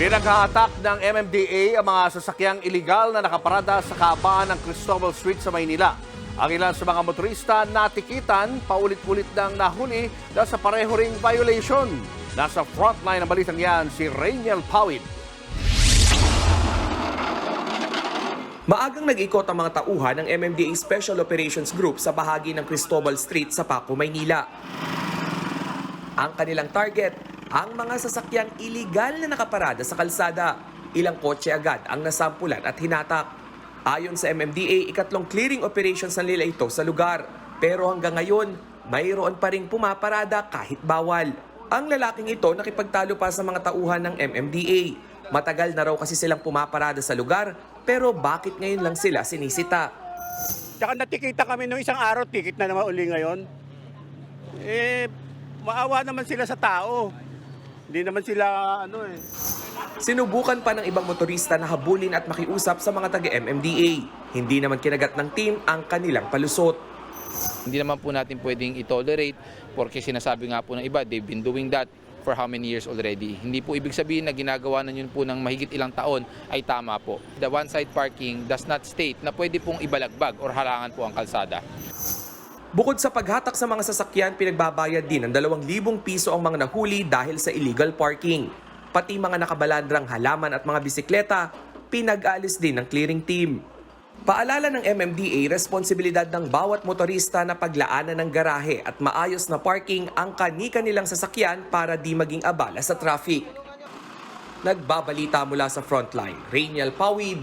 Pinaghahatak ng MMDA ang mga sasakyang iligal na nakaparada sa kaabaan ng Cristobal Street sa Maynila. Ang ilan sa mga motorista natikitan, paulit-ulit nang nahuli dahil sa pareho ring violation. Nasa frontline ng balitang yan si Rainiel Pawid. Maagang nag-ikot ang mga tauhan ng MMDA Special Operations Group sa bahagi ng Cristobal Street sa Paco, Maynila. Ang kanilang target, ang mga sasakyang iligal na nakaparada sa kalsada. Ilang kotse agad ang nasampulan at hinatak. Ayon sa MMDA, ikatlong clearing operations na nila ito sa lugar. Pero hanggang ngayon, mayroon pa ring pumaparada kahit bawal. Ang lalaking ito nakipagtalo pa sa mga tauhan ng MMDA. Matagal na raw kasi silang pumaparada sa lugar, pero bakit ngayon lang sila sinisita? Tsaka natikita kami nung isang araw, tikit na naman uli ngayon. Eh, maawa naman sila sa tao. Hindi naman sila, ano eh. Sinubukan pa ng ibang motorista na habulin at makiusap sa mga taga-MMDA. Hindi naman kinagat ng team ang kanilang palusot. Hindi naman po natin pwedeng i-tolerate porque sinasabi nga po ng iba, they've been doing that for how many years already. Hindi po ibig sabihin na ginagawa na yun po ng mahigit ilang taon ay tama po. The one-side parking does not state na pwede pong ibalagbag or halangan po ang kalsada. Bukod sa paghatak sa mga sasakyan, pinagbabayad din ng 2,000 piso ang mga nahuli dahil sa illegal parking. Pati mga nakabalandrang halaman at mga bisikleta, pinag-alis din ng clearing team. Paalala ng MMDA, responsibilidad ng bawat motorista na paglaanan ng garahe at maayos na parking ang kani-kanilang sasakyan para di maging abala sa traffic. Nagbabalita mula sa frontline, Rainiel Pawid,